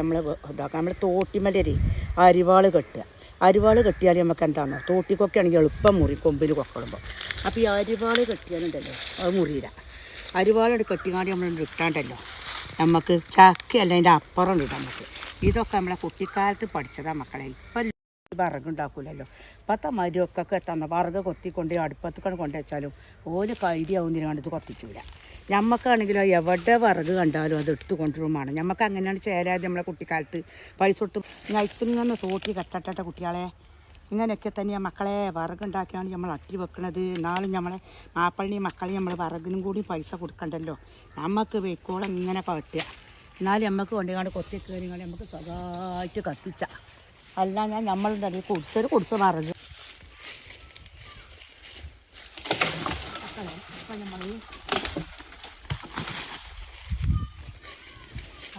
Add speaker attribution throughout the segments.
Speaker 1: നമ്മൾ ഇതാക്കാം. നമ്മൾ തോട്ടിമലരി അരിവാൾ കെട്ടുക. അരിവാൾ കെട്ടിയാൽ നമുക്ക് എന്താണ് തോട്ടിക്കൊക്കെ ആണെങ്കിൽ എളുപ്പം മുറി കൊമ്പിൽ കൊക്കളുമ്പോൾ അപ്പോൾ ഈ അരിവാൾ കെട്ടിയാലുണ്ടല്ലോ അത് മുറിയില്ല അരിവാളോട് കെട്ടിക്കാണ്ട് നമ്മൾ ഇട്ടാണ്ടല്ലോ നമുക്ക് ചക്കയല്ല അതിന്റെ അപ്പുറം ഇടാം നമുക്ക് ഇതൊക്കെ നമ്മളെ കുട്ടിക്കാലത്ത് പഠിച്ചതാണ് മക്കളെ. ഇപ്പം വിറകുണ്ടാക്കൂലല്ലോ. ഇപ്പത്തെ മരുവൊക്കെ തന്ന വിറക് കൊത്തിക്കൊണ്ട് അടുപ്പത്ത് കൊണ്ടു വെച്ചാലും ഓൽ കൈരിയാവുന്നതിന് കണ്ടത് ഇത് കൊത്തിച്ചൂല. ഞമ്മക്കാണെങ്കിലോ എവിടെ വിറക് കണ്ടാലും അത് എടുത്തു കൊണ്ടുവരുമാണ് ഞമ്മക്ക് അങ്ങനെയാണ് ചേരാതെ നമ്മളെ കുട്ടിക്കാലത്ത് പൈസ കൊടുത്ത് നയിച്ചിങ്ങനെ തോട്ടി കെട്ടട്ടെ കുട്ടികളെ. ഇങ്ങനെയൊക്കെ തന്നെയാണ് മക്കളെ വിറകുണ്ടാക്കിയാണ് നമ്മൾ അട്ടി വെക്കണത്. എന്നാലും നമ്മളെ മാപ്പിളിനെയും മക്കളെയും നമ്മൾ വിറകിനും കൂടി പൈസ കൊടുക്കണ്ടല്ലോ. നമുക്ക് വെക്കോളം ഇങ്ങനെ പറ്റുക. എന്നാലും നമുക്ക് കൊണ്ടുകാണ്ട് കൊത്തി കയറി നമുക്ക് സ്വഭാവമായിട്ട് കത്തിച്ച. അല്ല ഞാൻ നമ്മൾ തന്നെ കുടിച്ചൊരു കുടിച്ച് മക്കളെ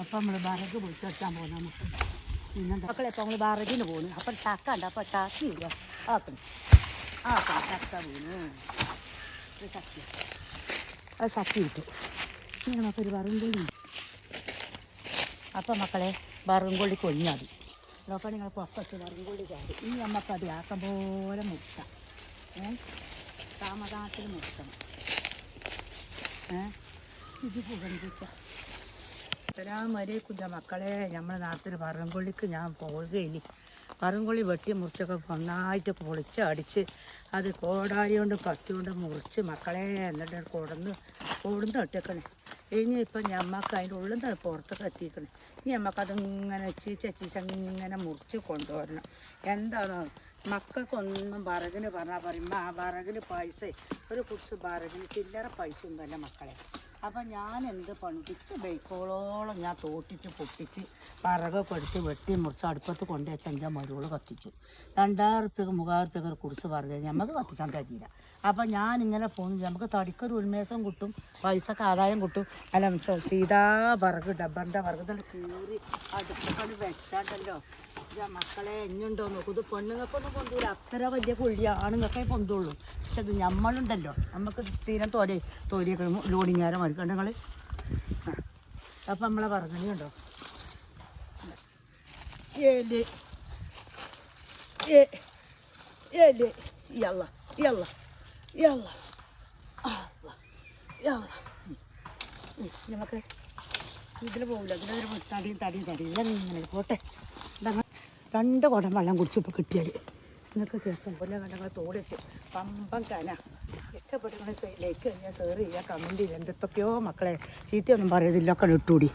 Speaker 1: അപ്പം നമ്മൾ വിറക് പൊളിച്ചെടുക്കാൻ പോകുന്ന നമുക്ക്. പിന്നെന്താ? മക്കളെ ഇപ്പം നമ്മൾ വിറകിന് പോകുന്നു അപ്പം ചക്ക ഉണ്ട് അപ്പം ഇല്ല ആക്കണം ആക്കണം ചക്ക പോകുന്നു ചക്കി ചക്ക. അത് ചക്കി കിട്ടും ഇനി നമുക്കൊരു വറുംകൊള്ളി അപ്പം മക്കളെ വറുംകൊള്ളി കൊഞ്ഞാതി നോക്കാം നിങ്ങൾ പൊക്കത്ത് കൂടി ചാടി ഇനി നമുക്കത് ആക്കം പോലെ മുട്ട ഏ? താമതാത്തിൽ മുട്ടണം ഏ? ഇത് പുകഞ്ചിച്ച. അസലാമലൈക്കും മക്കളെ. നമ്മുടെ നാട്ടിൽ പറങ്കൊള്ളിക്ക് ഞാൻ പോവുകയില്ല പറങ്കൊള്ളി വെട്ടി മുറിച്ചൊക്കെ നന്നായിട്ട് പൊളിച്ച് അടിച്ച് അത് കോടാരി കൊണ്ട് കത്തി കൊണ്ട് മുറിച്ച് മക്കളെ എന്നിട്ട് കൊടുന്ന് കൊടുന്ന് ഇട്ടേക്കണേ ഇനി ഇപ്പം ഞമ്മക്ക് അതിന്റെ ഉള്ളിൽ നിന്ന് പുറത്ത് കത്തിക്കണം. ഇനി നമുക്കതിങ്ങനെ ചീച്ച ചീച്ച ഇങ്ങനെ മുറിച്ച് കൊണ്ടുവരണം. എന്താണോ? മക്കൾക്കൊന്നും വറകിന് പറഞ്ഞാൽ പറയുമ്പോൾ ആ വറകിന് പൈസ ഒരു കുറിച്ച് വറകിന് ചില്ലറ പൈസ ഒന്നുമല്ല മക്കളെ. അപ്പം ഞാൻ എന്ത് പണിപ്പിച്ച് ബൈക്കോളോളം ഞാൻ തോട്ടിട്ട് പൊട്ടിച്ച് വറകൊക്കെ എടുത്ത് വെട്ടി മുറിച്ച് അടുപ്പത്ത് കൊണ്ടു വെച്ചാൽ എന്റെ മരുകൾ കത്തിച്ചു. രണ്ടായിരം റുപ്യക്ക് മൂവായിരം റുപ്യക്ക് ഒരു കുറിച്ച് പറഞ്ഞു നമുക്ക് കത്തിച്ചാൻ കഴിയില്ല. അപ്പം ഞാൻ ഇങ്ങനെ പോകുന്നു നമുക്ക് തടിക്കൊരു ഉന്മേഷം കിട്ടും പൈസക്ക് ആദായം കിട്ടും. അല്ല സീതാ വറക് ഡബ്ബറിന്റെ വറക് കീറി അടുപ്പൊക്കെ വെച്ചാണ്ടല്ലോ. മക്കളെ എഞ്ഞുണ്ടോ നോക്കൂ. ഇത് പെണ്ണുങ്ങൾക്കൊന്നും പൊന്തൂല. അത്ര വലിയ കുഴി ആണുങ്ങൾക്കേ പൊന്തുള്ളൂ. പക്ഷെ ഞമ്മളുണ്ടല്ലോ. നമുക്ക് സ്ഥിരം തോരി തോരിയൊക്കെ ലോഡിങ്ങാരം മറിക്കണ്ട നിങ്ങൾ അപ്പം നമ്മളെ പറഞ്ഞു കണ്ടോ? ഏൽ ഏൽ യല്ല യല്ല യല്ല നമുക്ക് ഇതിൽ പോകില്ല ഇതിലൊരു തടിയും തടിയും തടിയും. ഇങ്ങനെ പോട്ടെ. രണ്ട് കുടം വെള്ളം കുടിച്ചു ഇപ്പോൾ കിട്ടിയാൽ നിങ്ങൾക്ക് കേൾക്കും പോലെ ഞങ്ങൾ തോടിച്ച് പമ്പം കന. ഇഷ്ടപ്പെടുന്ന ലൈക്ക് കഴിഞ്ഞാൽ ഷെയർ ചെയ്യുക കമന്റ് ചെയ്യുക എന്തൊക്കെയോ മക്കളെ ചീത്തയൊന്നും പറയതില്ലൊക്കെ ഇട്ടുകൂടി